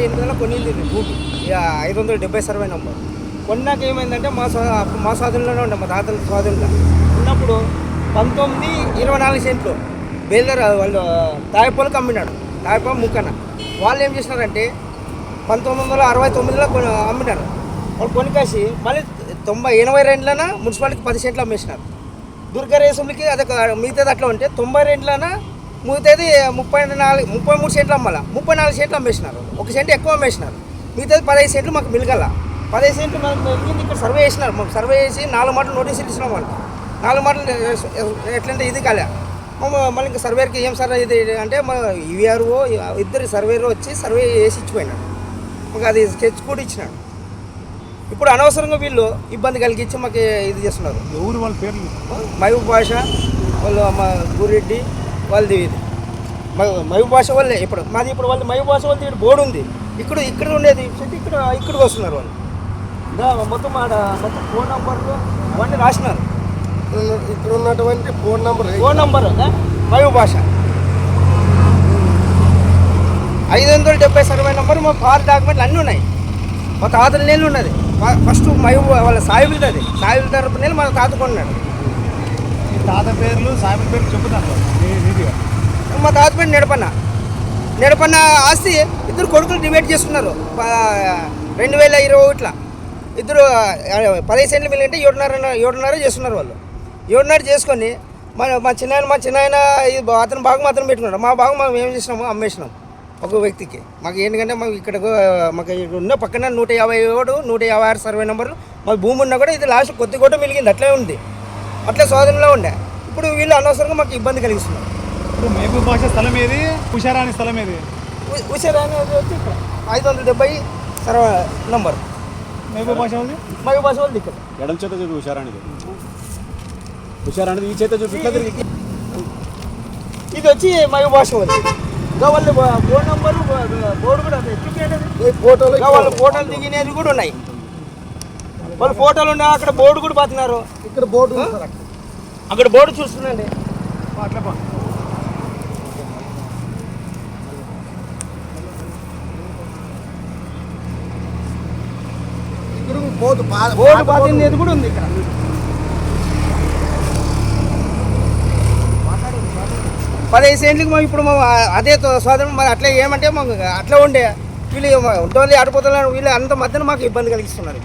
వందల యాభై ఎనిమిదిలో కొనింది భూమి ఇక ఐదు వందల డెబ్బై సర్వే నంబర్. కొన్నాక ఏమైందంటే మా స్వా మా స్వాధీనంలోనే ఉండే మా తాతల స్వాధీనంలో. ఉన్నప్పుడు పంతొమ్మిది ఇరవై నాలుగు సెంట్లు బేల్దర్ వాళ్ళు తాయపోలకు అమ్మినాడు తాయపో ముక్కన. వాళ్ళు ఏం చేసినారంటే పంతొమ్మిది వందల అరవై తొమ్మిదిలో కొన అమ్మినారు. వాళ్ళు కొనికేసి మళ్ళీ తొంభై ఎనభై రెండులన మున్సిపాలిటీకి పది సెంట్లు అమ్మేసినారు. దుర్గరేశంకి అదొక మిగతాది అట్లా ఉంటే తొంభై రెండులన మిగతాది ముప్పై నాలుగు ముప్పై మూడు సెంట్లు అమ్మాల. ముప్పై నాలుగు సెంట్లు అమ్మేసినారు. ఒక సెంట్ ఎక్కువ అమ్మేసినారు. మిగతాది పదహైదు సెంట్లు మాకు మిలగల. పదహైదు సెంట్లు మిగిలింది ఇక్కడ సర్వే చేసినారు. మాకు సర్వే చేసి నాలుగు మాటలు నోటీసులు ఇచ్చినాం వాళ్ళకి. నాలుగు మాటలు ఎట్లంటే ఇది కాలే. మళ్ళీ ఇంకా సర్వేకి ఏం సర్వే ఇది అంటే మా ఈవీఆర్ఓ ఇద్దరు సర్వేరు వచ్చి సర్వే చేసి ఇచ్చిపోయినాడు. మాకు అది స్కెచ్ కూడా ఇచ్చినాడు. ఇప్పుడు అనవసరంగా వీళ్ళు ఇబ్బంది కలిగించి మాకు ఇది చేస్తున్నారు. ఎవరు వాళ్ళ పేర్లు? మహబూబ్ భాష వాళ్ళు మా గురెడ్డి వాళ్ళది ఇది. మ- మహబూబ్ భాష వాళ్ళే. ఇప్పుడు మాది ఇప్పుడు వాళ్ళది మహబూబ్ భాష వాళ్ళది ఇక్కడ బోర్డు ఉంది. ఇక్కడ ఇక్కడ ఉండేది. ఇక్కడ ఇక్కడికి వస్తున్నారు వాళ్ళు. మొత్తం ఆడ మొత్తం ఫోన్ నంబర్లు అవన్నీ రాసినారు. ఇక్కడ ఉన్నటువంటి phone number phone number Mahaboob Basha. ఐదు వందల డెబ్బై సర్వే నంబర్ మా పాత డాక్యుమెంట్లు అన్నీ ఉన్నాయి. మా తాతల నీళ్ళు ఉన్నది. ఫస్ట్ మహబూబ్ వాళ్ళ సాయిబులది అది సాయిబుల తరపు నీళ్ళు మా తాత కొన్నాడు. ఈ తాత పేర్లు సాయిబుల పేర్లు చెప్పుతాను నీట్గా మా తాత పేరు నడపన్న. నిడపన్న ఆస్తి ఇద్దరు కొడుకులు డిబేట్ చేస్తున్నారు రెండు వేల ఇరవై ఒకటిలో. ఇద్దరు పదిహేను సెంట్లు మిగిలింటే ఏడున్నర ఏడున్నర చేస్తున్నారు వాళ్ళు. ఏడున్నర చేసుకొని మా మా చిన్నాయన మా చిన్నాయన ఇది అతని భాగం అతను పెట్టుకున్నాడు. మా భాగం మేము ఏం చేసినాము? అమ్మేసినాం ఒక వ్యక్తికి. మాకు ఏంటంటే మాకు ఇక్కడ మాకు ఇక్కడ ఉన్న పక్కన నూట యాభై ఒకటి నూట యాభై ఆరు సర్వే నెంబర్లు మాకు భూమి ఉన్నా కూడా ఇది లాస్ట్ కొద్ది కూడా మిలిగింది అట్లే ఉంది. అట్లే స్వాధీనంలో ఉండే. ఇప్పుడు వీళ్ళు అనవసరంగా మాకు ఇబ్బంది కలిగిస్తున్నారు. ఇప్పుడు మహబూబ్ భాష స్థలం ఏది? హుషారాణి స్థలం ఏది? ఉ- ఉషారా అనేది వచ్చి ఐదు వందల డెబ్బై సర్వ నంబర్. మహబూబ్ భాష ఉంది మగ భాష వాళ్ళు ఇక్కడ. ఎడం చేత చూపి హుషారానిది హుషారానిది ఈ చేత చూపి ఇది వచ్చి మగ భాష వాళ్ళు ఇంకా వాళ్ళు ఫోన్ నంబరు బోర్డు కూడా ఫోటోలో వాళ్ళ ఫోటోలు దిగినవి కూడా ఉన్నాయి. వాళ్ళ ఫోటోలు ఉన్నాయి అక్కడ బోర్డు కూడా పాతున్నారు ఇక్కడ బోర్డు ఉంది సార్ అక్కడ. అక్కడ బోర్డు చూస్తుందండి. అట్లా బోర్డు బోర్డు పాతింది కూడా ఉంది ఇక్కడ. పదహైదు సెంట్లకి మేము ఇప్పుడు మేము అదే సోదరం మరి అట్లా ఏమంటే మాకు అట్లా ఉండే. వీళ్ళు ఉంటే ఆడిపోతున్నారు వీళ్ళు అంత మధ్యన మాకు ఇబ్బంది కలిగిస్తున్నారు.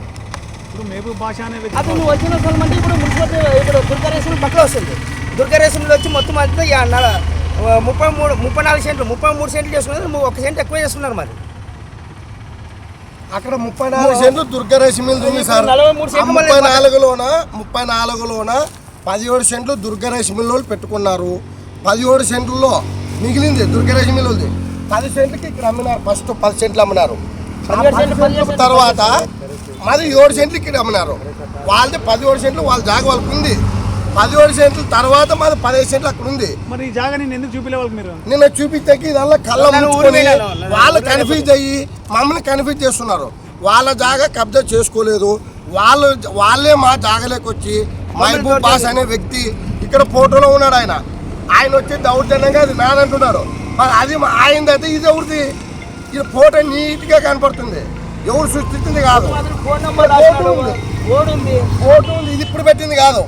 ఇప్పుడు మహబూబ్ భాష అనే వ్యక్తి అతను వచ్చిన స్థలం అంటే ఇప్పుడు మున్సిపల్ ఇప్పుడు దుర్గారేశ్వరం పక్కన వస్తుంది. దుర్గారేశ్వరంలో వచ్చి మొత్తం అంతా ముప్పై మూడు ముప్పై నాలుగు సెంట్లు ముప్పై మూడు సెంట్లు చేసుకున్నారు ఒక సెంట్ ఎక్కువ చేస్తున్నారు మరి. అక్కడ ముప్పై నాలుగు సెంట్లు దుర్గరేషమిల్ ఉంది సార్. ముప్పై నాలుగులోన ముప్పై నాలుగులోన పదిహేడు సెంట్లు దుర్గరేషమిల్ వాళ్ళు పెట్టుకున్నారు. పదిహేడు సెంట్లలో మిగిలింది దుర్గరేషమిల్ ఉంది పది సెంట్లకి ఇక్కడ అమ్మినారు ఫస్ట్ పది సెంట్లు అమ్మినారు. తర్వాత మాది ఏడు సెంట్లు ఇక్కడ అమ్మినారు. వాళ్ళది పదిహేడు సెంట్లు వాళ్ళ జాగ వాళ్ళకి ఉంది పదిహేడు సెంట్లు తర్వాత మాది పదిహేడు సెంట్లు అక్కడ ఉంది. మరి ఈ జాగా నేను ఎందుకు చూపిలే వాళ్ళకి మీరు? నిన్న చూపించకి ఇదల్లా కళ్ళ. నన్ను వాళ్ళు కన్ఫ్యూజ్ అయ్యి మమ్మల్ని కన్ఫ్యూజ్ చేస్తున్నారు. వాళ్ళ జాగా కబ్జా చేసుకోలేదు. వాళ్ళు వాళ్ళే మా జాగలోకి వచ్చి మహబూబ్ బాస్ అనే వ్యక్తి ఇక్కడ ఫోటోలో ఉన్నాడు ఆయన. ఆయన వచ్చి దౌర్జన్యంగా అది నాదంటున్నారు మరి అది ఆయనది అయితే ఇది ఎవరిది? ఇది ఫోటో నీట్గా కనపడుతుంది. ఎవరు సృష్టించింది కాదు. బోర్డు ఉంది. ఫోటో ఉంది. ఇది ఇప్పుడు పెట్టింది కాదు.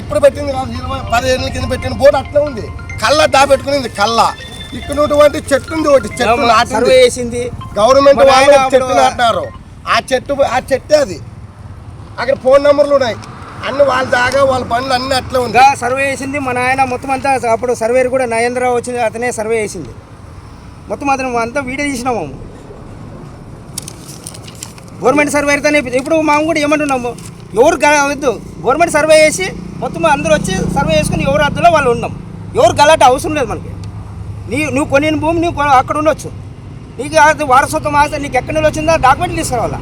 ఇప్పుడు పెట్టింది కాదు ఇరవై పదిహేనుల కింద పెట్టిన బోర్డు అట్లా ఉంది. కళ్ళ దా పెట్టుకునింది కళ్ళ. ఇక్కడ ఉన్నటువంటి చెట్టు ఉంది ఒకటి చెట్టు నాటింది. చేసింది. గవర్నమెంట్ వాళ్ళు ఆయన చెట్టు నాటినారు. ఆ చెట్టు ఆ చెట్టే అది. అక్కడ ఫోన్ నెంబర్లు ఉన్నాయి. అన్ని వాళ్ళ దాగా వాళ్ళ పనులు అన్ని అట్లా ఉంది. సర్వే చేసింది మా నాయన. మొత్తం అంతా అప్పుడు సర్వేర్ కూడా నరేంద్ర వచ్చింది అతనే సర్వే చేసింది. మొత్తం అతను అంతా వీడియో తీసినాము గవర్నమెంట్ సర్వే అయితేనే ఇప్పుడు మేము కూడా ఏమంటున్నాము? ఎవరు వద్దు. గవర్నమెంట్ సర్వే చేసి మొత్తం అందరూ వచ్చి సర్వే చేసుకుని ఎవరు అద్దులో వాళ్ళు ఉన్నాం. ఎవరు గలాట అవసరం లేదు మనకి. నీ నువ్వు కొనిన భూమి నువ్వు అక్కడ ఉండొచ్చు. నీకు అది వారసత్వం ఆస్తి నీకు ఎక్కడి నుంచి వచ్చిందో డాక్యుమెంట్లు తీసుకురావాలా?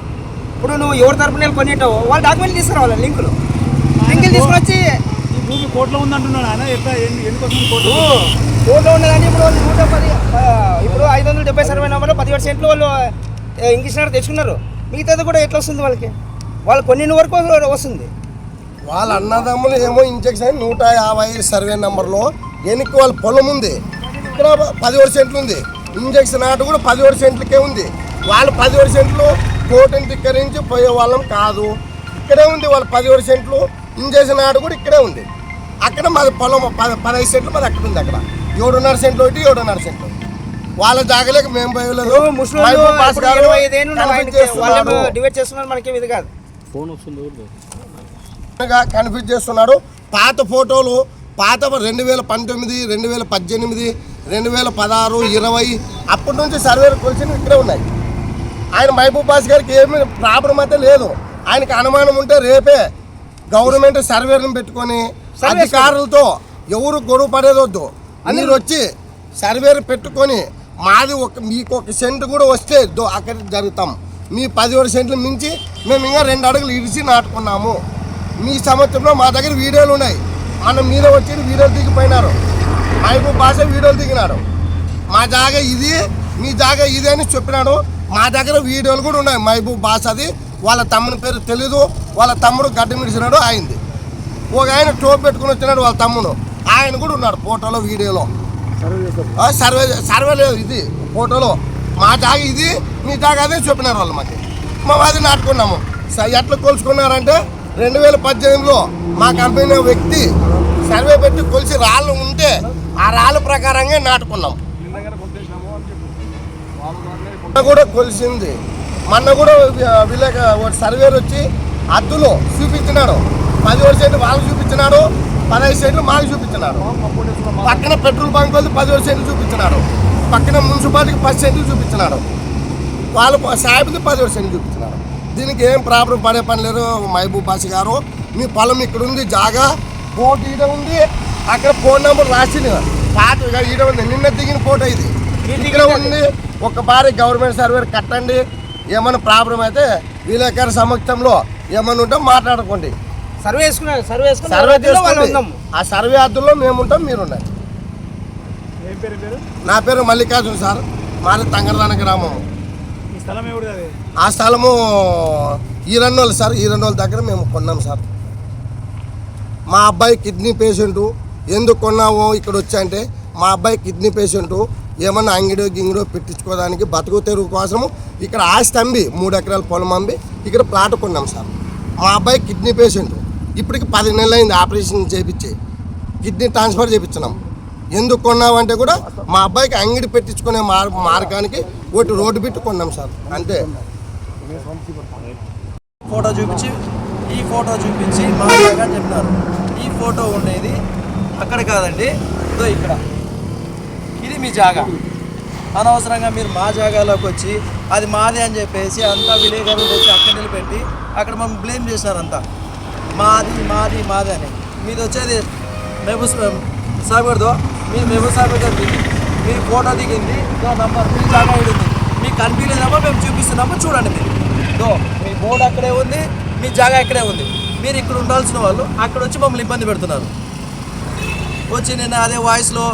ఇప్పుడు నువ్వు ఎవరి తరపున కొనింటావో వాళ్ళ డాక్యుమెంట్లు తీసుకురావాలి లింకులు? లింకులు తీసుకొచ్చి ఈ భూమి కోర్టులో ఉందంటున్నాడు ఆయన. వస్తుంది కోర్టు కోర్టులో? ఉన్నదాన్ని ఇప్పుడు నూట పది ఇప్పుడు ఐదు వందల డెబ్బై సర్వే నెంబర్లో పదిహేడు సెంట్లు వాళ్ళు ఇంగ్లీష్ నాడు తెచ్చుకున్నారు. మిగతాది కూడా ఎట్లా వస్తుంది వాళ్ళకి? వాళ్ళు కొన్ని వరకు వస్తుంది. వాళ్ళ అన్నదమ్ములు ఏమో ఇంజక్షన్ నూట యాభై సర్వే నెంబర్లో వెనక్కి వాళ్ళ పొలం ఉంది. ఇక్కడ పదిహేడు సెంట్లు ఉంది. ఇంజక్షన్ ఆట కూడా పదిహేడు సెంట్లకే ఉంది. వాళ్ళు పదిహేడు సెంట్లు కోటిని ధిక్కరించి పోయే వాళ్ళం కాదు. ఇక్కడే ఉంది వాళ్ళు పదిహేడు సెంట్లు. ఇంజక్షన్ ఆట కూడా ఇక్కడే ఉంది. అక్కడ మాది పొలం పద పదహైదు సెంట్లు మాది అక్కడ ఉంది అక్కడ. ఏడున్నర సెంట్లు ఒకటి ఏడున్నర సెంట్లు. వాళ్ళ జాగలేక మేము పోయలేదు. డివైడ్ చేస్తున్నారు మనకేం ఇది కాదు. ఫోన్ వస్తుంది కన్ఫ్యూజ్ చేస్తున్నాడు. పాత ఫోటోలు పాత రెండు వేల పంతొమ్మిది రెండు వేల పద్దెనిమిది రెండు వేల పదహారు ఇరవై అప్పటి నుంచి సర్వేలు కొలిసినవి ఇక్కడే ఉన్నాయి. ఆయన మహబూబ్ బాస్ గారికి ఏమి ప్రాబ్లం అయితే లేదు. ఆయనకి అనుమానం ఉంటే రేపే గవర్నమెంట్ సర్వేలను పెట్టుకొని అధికారులతో ఎవరు గొడవ పడేదొద్దు. మీరు వచ్చి సర్వేలు పెట్టుకొని మాది ఒక మీకు ఒక సెంటు కూడా వస్తే దో అక్కడ జరుగుతాం. మీ పదిహేడు సెంట్లు మించి మేము ఇంకా రెండు అడుగులు ఇడిచి నాటుకున్నాము. మీ సంవత్సరంలో మా దగ్గర వీడియోలు ఉన్నాయి. మన మీద వచ్చి వీడియోలు దిగిపోయినారు. మైపు భాష వీడియోలు దిగినాడు మా జాగా ఇది మీ జాగా ఇది అని చెప్పినాడు. మా దగ్గర వీడియోలు కూడా ఉన్నాయి. మహబూబ్ బాసాది వాళ్ళ తమ్ముని పేరు తెలీదు. వాళ్ళ తమ్ముడు గడ్డ మిడిచినాడు అయింది ఒక ఆయన టోప్ పెట్టుకుని వచ్చినాడు వాళ్ళ తమ్ముడు. ఆయన కూడా ఉన్నాడు ఫోటోలో వీడియోలో. సర్వే సర్వే లేదు ఇది ఫోటోలో. మా జాగా ఇది మీ జాగా అదే చెప్పినారు వాళ్ళు మాకు. మేము నాటుకున్నాము. స- ఎట్లా కొలుసుకున్నారంటే రెండు వేల పద్దెనిమిదిలో మా కంపెనీ వ్యక్తి సర్వే పెట్టి కొలిసి రాళ్ళు ఉంటే ఆ రాళ్ళ ప్రకారంగా నాటుకున్నాం. మొన్న కూడా కొలిసింది. మొన్న కూడా విలేక సర్వేర్ వచ్చి అద్దులో చూపించినాడు. పదిహేడు సెంట్లు వాళ్ళకి చూపించినాడు పదహైదు సెంట్లు మాకు చూపించినాడు. పక్కన పెట్రోల్ బంక్ వాళ్ళు పదిహేడు సెంట్లు చూపించినాడు పక్కన మున్సిపాలిటీకి పది సెంట్లు చూపించినాడు వాళ్ళు సాయిబుది పదిహేడు సెంట్లు చూపించినారు దీనికి ఏం ప్రాబ్లం పడే పని లేదు మహబూబ్ బాషి గారు. మీ పొలం ఇక్కడ ఉంది జాగా బోట్ ఈడ ఉంది అక్కడ ఫోన్ నెంబర్ రాసింది. పాత ఈడ ఉంది నిన్న దిగిన ఫోటో ఇది. ఇక్కడ ఉంది ఒక బారి గవర్నమెంట్ సర్వే కట్టండి ఏమైనా ప్రాబ్లం అయితే విలేకరు సమక్షంలో ఏమైనా ఉంటే మాట్లాడుకోండి. సర్వే సర్వే సర్వే చేసుకోండి ఆ సర్వే అద్దుల్లో మేము ఉంటాం మీరు ఉండండి. ఏం పేరు పేరు? నా పేరు మల్లికార్జున సార్. మాది తంగరదాన గ్రామం ఈ స్థలం ఎవరిది అది ఆ స్థలము ఈరన్నోళ్ళు సార్ ఈరన్నోళ్ళ దగ్గర మేము కొన్నాం సార్. మా అబ్బాయి కిడ్నీ పేషెంటు. ఎందుకు కొన్నాము ఇక్కడ వచ్చా అంటే మా అబ్బాయి కిడ్నీ పేషెంటు. ఏమన్నా అంగిడో గింగిడో పెట్టించుకోవడానికి బతుకు తెరుగు కోసము ఇక్కడ ఆస్తి అమ్మి మూడు ఎకరాల పొలం అమ్మి ఇక్కడ ప్లాట్ కొన్నాం సార్. మా అబ్బాయి కిడ్నీ పేషెంట్. ఇప్పటికి పది నెలలైంది ఆపరేషన్ చేయించి కిడ్నీ ట్రాన్స్ఫర్ చేపించినాం. ఎందుకు కొన్నామంటే కూడా మా అబ్బాయికి అంగిడి పెట్టించుకునే మార్ మార్గానికి ఒకటి రోడ్డు పెట్టి కొన్నాం సార్. అంతే. ఫోటో చూపించి ఈ ఫోటో చూపించి మా అని చెప్పినారు. ఈ ఫోటో ఉండేది అక్కడ కాదండి ఇదో ఇక్కడ. ఇది మీ జాగా. అనవసరంగా మీరు మా జాగాలోకి వచ్చి అది మాదే అని చెప్పేసి అంతా విలేకరులు వచ్చి అక్కడ నిలబెట్టి అక్కడ మనం బ్లేమ్ చేసినారంతా. మాది మాది మాది అని. మీరు వచ్చేది మెబుస్ సాగర్దో మీ మెహబూ సాగర్ గారు దిగి మీ ఫోటో దిగింది దో నంబర్ మీ జాగా ఉంది. మీకు కనిపించలేదమ్మా మేము చూపిస్తున్నామా చూడండి మీరు. దో మీ బోర్డు అక్కడే ఉంది మీ జాగా ఇక్కడే ఉంది. మీరు ఇక్కడ ఉండాల్సిన వాళ్ళు అక్కడ వచ్చి మమ్మల్ని ఇబ్బంది పెడుతున్నారు. వచ్చి నేను అదే వాయిస్లో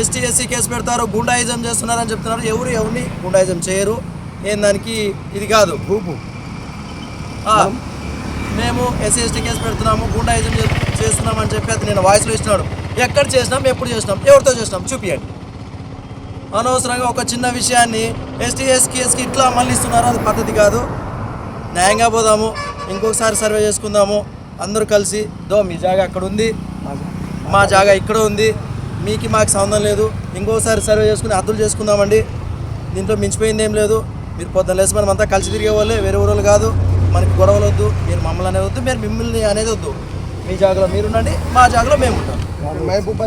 ఎస్టీ ఎస్సీ కేసు పెడతారు గుండాయిజం చేస్తున్నారని చెప్తున్నారు. ఎవరు ఎవరిని గుండాయిజం చేయరు. ఏం దానికి ఇది కాదు. ఆ, మేము ఎస్సీ ఎస్టీ కేసు పెడుతున్నాము గుండాయిజం చేస్తున్నామని చెప్పి అది నేను వాయిస్లో ఇచ్చినాడు. ఎక్కడ చేసినాం ఎప్పుడు చేసినాం ఎవరితో చేసినాం? చూపియండి. అనవసరంగా ఒక చిన్న విషయాన్ని ఎస్టీ ఎస్కేఎస్కి ఇట్లా మళ్ళిస్తున్నారు అది పద్ధతి కాదు. న్యాయంగా పోదాము ఇంకొకసారి సర్వే చేసుకుందాము అందరూ కలిసి దో మీ జాగా అక్కడ ఉంది మా జాగా ఇక్కడ ఉంది మీకు మాకు సంబంధం లేదు ఇంకోసారి సర్వే చేసుకుని అద్దులు చేసుకుందామండి. దీంట్లో మించిపోయింది ఏం లేదు. మీరు పొద్దున్న లేసి మనం అంతా కలిసి తిరిగే వాళ్ళే వేరే ఊరోళ్ళు కాదు మనకి గొడవలు వద్దు మీరు మమ్మల్ని అనేది వద్దు మీరు మిమ్మల్ని అనేది వద్దు మీ జాగాలో మీరు ఉండండి మా జాగాలో మేము ఉంటాం మహబూబ్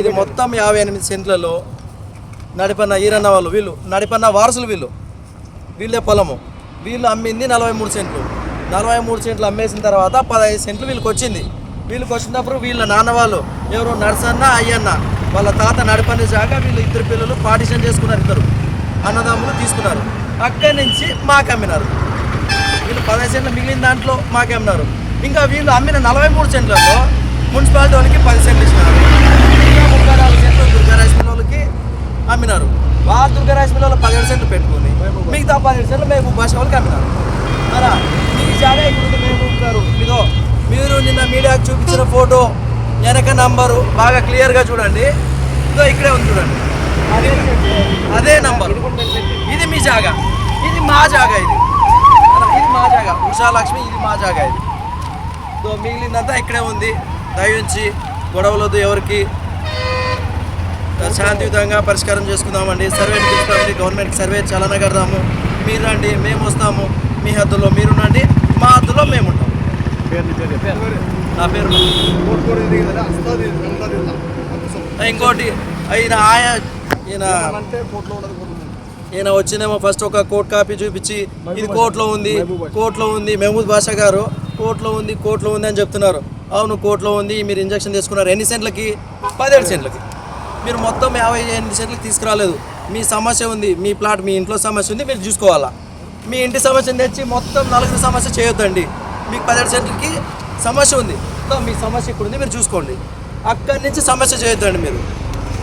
ఇది మొత్తం యాభై ఎనిమిది సెంట్లలో నడిపన్న ఈరన్న వాళ్ళు వీళ్ళు నడిపన్న వారసులు వీళ్ళు. వీళ్ళే పొలము. వీళ్ళు అమ్మింది నలభై మూడు సెంట్లు. నలభై మూడు సెంట్లు అమ్మేసిన తర్వాత పదహైదు సెంట్లు వీళ్ళకి వచ్చింది. వీళ్ళకి వచ్చినప్పుడు వీళ్ళ నాన్న వాళ్ళు ఎవరు? నర్సన్న అయ్యన్న. వాళ్ళ తాత నడపని జాగా వీళ్ళు ఇద్దరు పిల్లలు పార్టిషన్ చేసుకున్నారు ఇద్దరు. అన్నదమ్ములు తీసుకున్నారు. అక్కడి నుంచి మాకు అమ్మినారు. వీళ్ళు పదహైదు సెంట్లు మిగిలిన దాంట్లో మాకే అమ్మినారు. ఇంకా వీళ్ళు అమ్మిన నలభై మూడు సెంట్లలో మున్సిపాలిటీ వాళ్ళకి పది సెంట్లు ఇచ్చినారు. ఇంకా ముప్పై నాలుగు సెంట్లు దుర్గా వాళ్ళకి అమ్మినారు. ఆ దుర్గా పిల్లలు పదిహేడు సెంట్లు పెట్టుకుని మిగతా పదిహేడు సెంట్లు మేము భాష వాళ్ళకి అమ్మినారు. అలా మీ జాగా ఇప్పుడు మేము ఉంటారు ఇదో మీరు నిన్న మీడియాకు చూపించిన ఫోటో వెనక నంబరు బాగా క్లియర్గా చూడండి. ఇదో ఇక్కడే ఉంది చూడండి. అదే నంబర్. ఇది మీ జాగా. ఇది మా జాగా ఇది. మా జాగా. ఉషా లక్ష్మి ఇది మా జాగా ఇది. సో మిగిలిందంతా ఇక్కడే ఉంది. దయించి గొడవలదు ఎవరికి. శాంతియుతంగా పరిష్కారం చేసుకుందామండి. సర్వేని తీసుకురామండి. గవర్నమెంట్ సర్వే చలన కడదాము. మీరు రండి మేము వస్తాము. మీ హద్దులో మీరు రండి మా హద్దులో మేము ఉంటాం నా పేరు ఇంకోటి ఈయన ఆయా ఈయన ఈయన వచ్చినేమో ఫస్ట్ ఒక కోర్ట్ కాపీ చూపించి ఇది కోర్టులో ఉంది కోర్టులో ఉంది మహమూద్ బాషా గారు కోర్టులో ఉంది కోర్టులో ఉంది అని చెప్తున్నారు. అవును కోర్టులో ఉంది మీరు ఇంజక్షన్ తీసుకున్నారు. ఎన్ని సెంట్లకి? పదిహేడు సెంట్లకి. మీరు మొత్తం యాభై ఎనిమిది సెంట్లకి తీసుకురాలేదు. మీ సమస్య ఉంది మీ ప్లాట్ మీ ఇంట్లో సమస్య ఉంది మీరు చూసుకోవాలా? మీ ఇంటి సమస్యను తెచ్చి మొత్తం నలుగురు సమస్య చేయొద్దండి. మీకు పదిహేడు సెంట్లకి సమస్య ఉంది. మీ సమస్య ఇక్కడ ఉంది మీరు చూసుకోండి. అక్కడి నుంచి సమస్య చేయొద్దండి మీరు.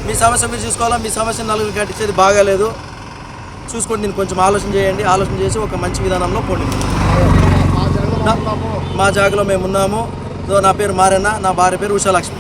మీ సమస్య మీరు చూసుకోవాలా? మీ సమస్య నలుగురు కట్టించేది బాగాలేదు. చూసుకోండి నేను కొంచెం ఆలోచన చేయండి. ఆలోచన చేసి ఒక మంచి విధానంలో పోండి. మా జాగలో మేము ఉన్నాము. నా పేరు మారన్న నా భార్య పేరు ఉషాలక్ష్మి.